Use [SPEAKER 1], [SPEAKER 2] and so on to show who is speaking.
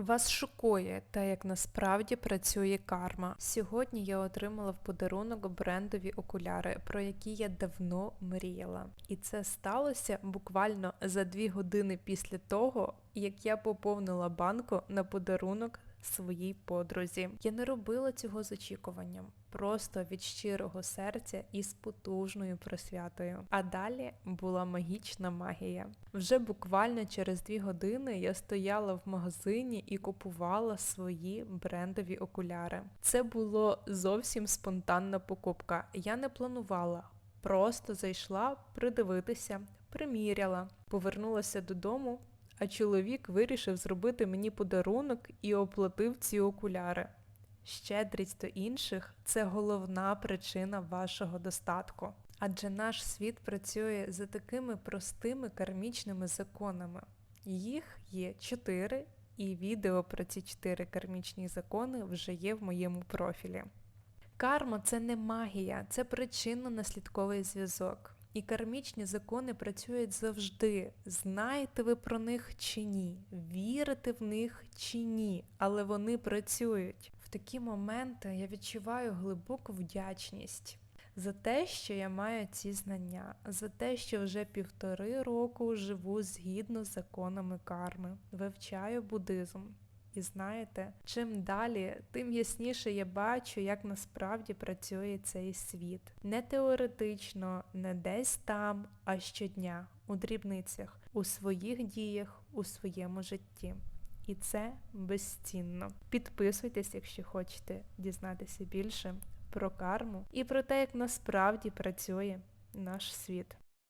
[SPEAKER 1] Вас шокує те, як насправді працює карма. Сьогодні я отримала в подарунок брендові окуляри, про які я давно мріяла. І це сталося буквально за дві години після того, як я поповнила банку на подарунок своїй подрузі. Я не робила цього з очікуванням, просто від щирого серця і з потужною просвятою. А далі була магічна магія. Вже буквально через дві години я стояла в магазині і купувала свої брендові окуляри. Це було зовсім спонтанна покупка. Я не планувала. Просто зайшла придивитися, приміряла, повернулася додому, а чоловік вирішив зробити мені подарунок і оплатив ці окуляри. Щедрість до інших це головна причина вашого достатку. Адже наш світ працює за такими простими кармічними законами. Їх є чотири, і відео про ці чотири кармічні закони вже є в моєму профілі. Карма це не магія, це причинно-наслідковий зв'язок. І кармічні закони працюють завжди. Знаєте ви про них чи ні? Вірите в них чи ні, але вони працюють. В такі моменти я відчуваю глибоку вдячність за те, що я маю ці знання, за те, що вже півтори року живу згідно з законами карми, вивчаю буддизм. І знаєте, чим далі, тим ясніше я бачу, як насправді працює цей світ. Не теоретично, не десь там, а щодня, у дрібницях, у своїх діях, у своєму житті. І це безцінно. Підписуйтесь, якщо хочете дізнатися більше про карму і про те, як насправді працює наш світ.